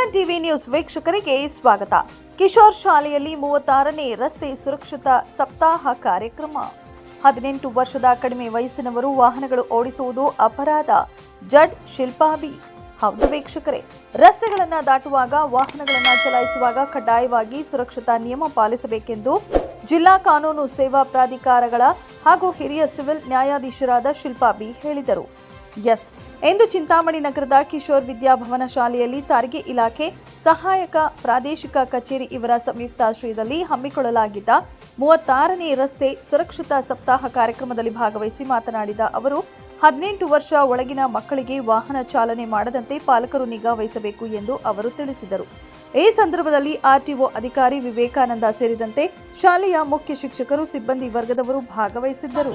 N TV news ವೀಕ್ಷಕರಿಗೆ ಸ್ವಾಗತ. ಕಿಶೋರ್ ಶಾಲೆಯಲ್ಲಿ ಮೂವತ್ತಾರನೇ ರಸ್ತೆ ಸುರಕ್ಷತಾ ಸಪ್ತಾಹ ಕಾರ್ಯಕ್ರಮ. ಹದಿನೆಂಟು ವರ್ಷದ ಕಡಿಮೆ ವಯಸ್ಸಿನವರು ವಾಹನಗಳು ಓಡಿಸುವುದು ಅಪರಾಧ. ಜಡ್ ಶಿಲ್ಪಾಬಿ. ಹೌದು ವೀಕ್ಷಕರೇ, ರಸ್ತೆಗಳನ್ನು ದಾಟುವಾಗ ವಾಹನಗಳನ್ನು ಚಲಾಯಿಸುವಾಗ ಕಡ್ಡಾಯವಾಗಿ ಸುರಕ್ಷತಾ ನಿಯಮ ಪಾಲಿಸಬೇಕೆಂದು ಜಿಲ್ಲಾ ಕಾನೂನು ಸೇವಾ ಪ್ರಾಧಿಕಾರಗಳ ಹಾಗೂ ಹಿರಿಯ ಸಿವಿಲ್ ನ್ಯಾಯಾಧೀಶರಾದ ಶಿಲ್ಪಾಬಿ ಹೇಳಿದರು. ಎಸ್ ಎಂದು ಚಿಂತಾಮಣಿ ನಗರದ ಕಿಶೋರ್ ವಿದ್ಯಾಭವನ ಶಾಲೆಯಲ್ಲಿ ಸಾರಿಗೆ ಇಲಾಖೆ, ಸಹಾಯಕ ಪ್ರಾದೇಶಿಕ ಕಚೇರಿ ಇವರ ಸಂಯುಕ್ತಾಶ್ರಯದಲ್ಲಿ ಹಮ್ಮಿಕೊಳ್ಳಲಾಗಿದ್ದ ಮೂವತ್ತಾರನೇ ರಸ್ತೆ ಸುರಕ್ಷತಾ ಸಪ್ತಾಹ ಕಾರ್ಯಕ್ರಮದಲ್ಲಿ ಭಾಗವಹಿಸಿ ಮಾತನಾಡಿದ ಅವರು, ಹದಿನೆಂಟು ವರ್ಷ ಒಳಗಿನ ಮಕ್ಕಳಿಗೆ ವಾಹನ ಚಾಲನೆ ಮಾಡದಂತೆ ಪಾಲಕರು ನಿಗಾ ಎಂದು ಅವರು ತಿಳಿಸಿದರು. ಈ ಸಂದರ್ಭದಲ್ಲಿ ಆರ್ಟಿಒ ಅಧಿಕಾರಿ ವಿವೇಕಾನಂದ ಸೇರಿದಂತೆ ಶಾಲೆಯ ಮುಖ್ಯ ಶಿಕ್ಷಕರು, ಸಿಬ್ಬಂದಿ ವರ್ಗದವರು ಭಾಗವಹಿಸಿದ್ದರು.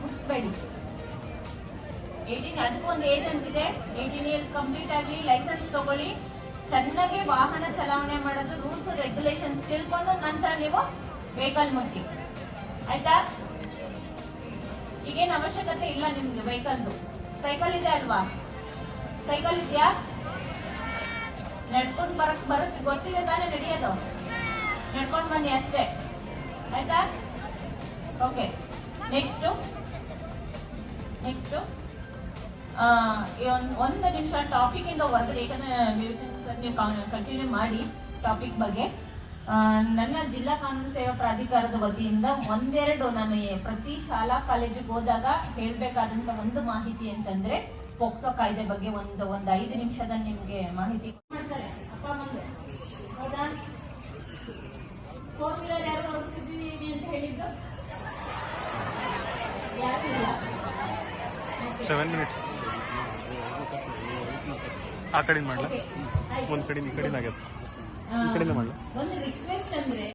ಮುಟ್ಬೇಡಿ ಏಯ್ಟೀನ್ ಅದಕ್ಕೊಂದು ಏಜ್ ಅಂತಿದೆ. ಏಯ್ಟೀನ್ ಇಯರ್ಸ್ ಕಂಪ್ಲೀಟ್ ಆಗಲಿ ಲೈಸೆನ್ಸ್ ತಗೊಳ್ಳಿ. ಚೆನ್ನಾಗಿ ವಾಹನ ಚಲಾವಣೆ ಮಾಡೋದು, ರೂಲ್ಸ್ ರೆಗ್ಯುಲೇಷನ್ಸ್ ತಿಳ್ಕೊಂಡು ನಂತರ ನೀವು ವೆಹಿಕಲ್ ಮುಟ್ಟಿ ಆಯ್ತಾ? ಈಗೇನು ಅವಶ್ಯಕತೆ ಇಲ್ಲ ನಿಮ್ಗೆ ವೆಹಿಕಲ್ದು ಸೈಕಲ್ ಇದೆ ಅಲ್ವಾ? ಸೈಕಲ್ ಇದೆಯಾ? ನಡ್ಕೊಂಡು ಬರಕ್ ಬರಕ್ ಗೊತ್ತಿದೆ ತಾನೇ ನಡೆಯೋದು. ನಡ್ಕೊಂಡು ಬನ್ನಿ ಅಷ್ಟೇ. ಆಯ್ತಾ? ಓಕೆ ನೆಕ್ಸ್ಟು ನೆಕ್ಸ್ಟು ಒಂದು ನಿಮಿಷ ಟಾಪಿಕ್ ಇಂದ ಹೊರಗಡೆ ಯಾಕಂದ್ರೆ ಕಂಟಿನ್ಯೂ ಮಾಡಿ ಟಾಪಿಕ್ ಬಗ್ಗೆ. ನನ್ನ ಜಿಲ್ಲಾ ಕಾನೂನು ಸೇವಾ ಪ್ರಾಧಿಕಾರದ ವತಿಯಿಂದ ಒಂದೆರಡು ನಾನು ಪ್ರತಿ ಶಾಲಾ ಕಾಲೇಜಿಗೆ ಹೋದಾಗ ಹೇಳ್ಬೇಕಾದಂತ ಒಂದು ಮಾಹಿತಿ ಅಂತಂದ್ರೆ ಪೋಕ್ಸೋ ಕಾಯ್ದೆ ಬಗ್ಗೆ ಒಂದು ಒಂದು ಐದು ನಿಮಿಷದ ನಿಮ್ಗೆ ಮಾಹಿತಿ ಮಾಡ್ತಾರೆ. ಅಪ್ಪ, ಅಮ್ಮಂಗೆ. ಹೌದಾ? ಫೋರ್ ವೀಲರ್ ಯಾರು ಅಂತ ಹೇಳಿದ್ದು? ಯಾರು ಇಲ್ಲ. ಸೆವೆನ್ ಮಿನಿಟ್ಸ್ ಆ ಕಡೆಯಿಂದ ಮಾಡಲ? ಒಂದು ಕಡೆ ಈ ಕಡೆಯಿಂದ ಆಗ್ಯದ ಈ ಕಡೆಯಿಂದ ಮಾಡಲ?